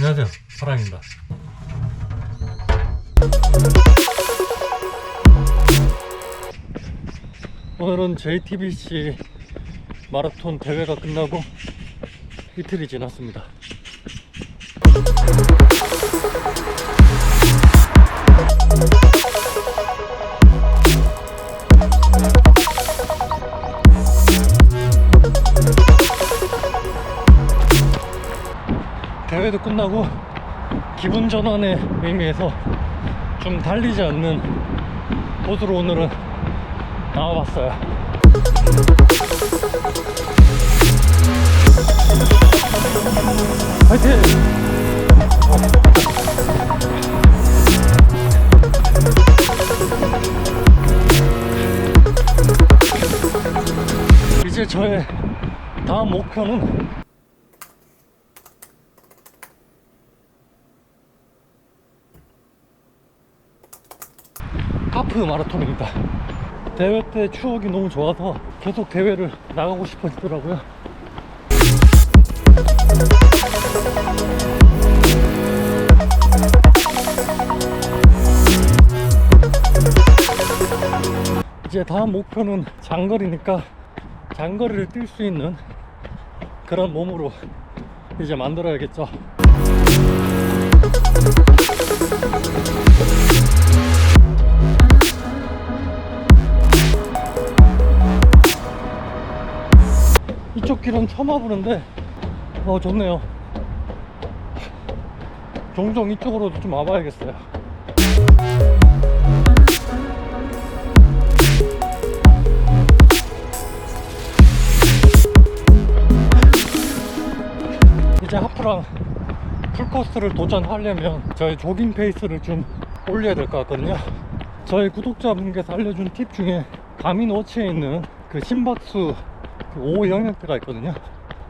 안녕하세요. 파랑입니다. 오늘은 JTBC 마라톤 대회가 끝나고 이틀이 지났습니다. 끝나고 기분 전환의 의미에서 좀 달리지 않는 곳으로 오늘은 나와봤어요. 화이팅! 이제 저의 다음 목표는 하프 마라톤입니다. 대회 때 추억이 너무 좋아서 계속 대회를 나가고 싶어지더라고요. 이제 다음 목표는 장거리니까 장거리를 뛸 수 있는 그런 몸으로 이제 만들어야겠죠. 길은 처음 와보는데 어 좋네요. 종종 이쪽으로도 좀 와봐야겠어요. 이제 하프랑 풀코스를 도전하려면 저희 조깅 페이스를 좀 올려야 될 것 같거든요. 저희 구독자분께서 알려준 팁 중에 가민워치에 있는 그 심박수 그 5영역대가 있거든요.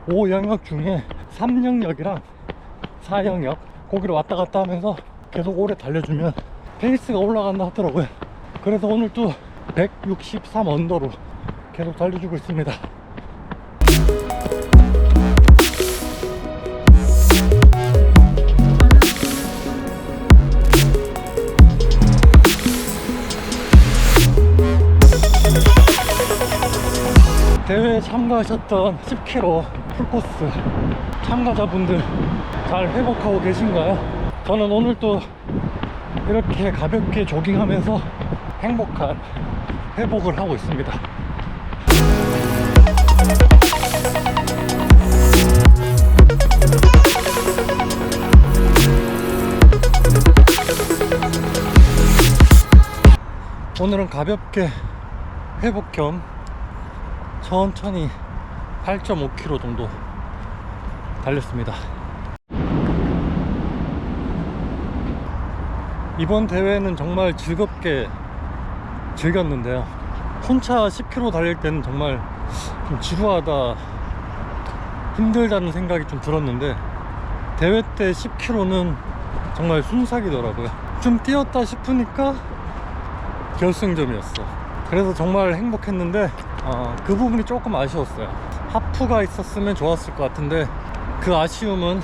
5영역 중에 3영역이랑 4영역 거기를 왔다 갔다 하면서 계속 오래 달려주면 페이스가 올라간다 하더라고요. 그래서 오늘 또163 언더로 계속 달려주고 있습니다 대회에 참가하셨던 10km 풀코스 참가자분들 잘 회복하고 계신가요? 저는 오늘 또 이렇게 가볍게 조깅하면서 행복한 회복을 하고 있습니다. 오늘은 가볍게 회복 겸 천천히 8.5km 정도 달렸습니다. 이번 대회는 정말 즐겁게 즐겼는데요. 혼자 10km 달릴 때는 정말 좀 지루하다, 힘들다는 생각이 좀 들었는데, 대회 때 10km는 정말 순삭이더라고요. 좀 뛰었다 싶으니까 결승점이었어. 그래서 정말 행복했는데, 어, 그 부분이 조금 아쉬웠어요. 하프가 있었으면 좋았을 것 같은데 그 아쉬움은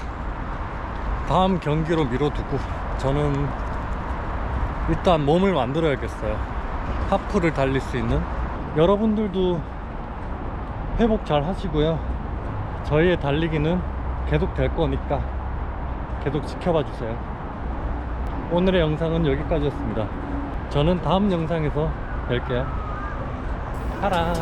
다음 경기로 미뤄두고 저는 일단 몸을 만들어야겠어요. 하프를 달릴 수 있는 여러분들도 회복 잘 하시고요. 저희의 달리기는 계속 될 거니까 계속 지켜봐 주세요. 오늘의 영상은 여기까지였습니다. 저는 다음 영상에서 뵐게요. 사랑.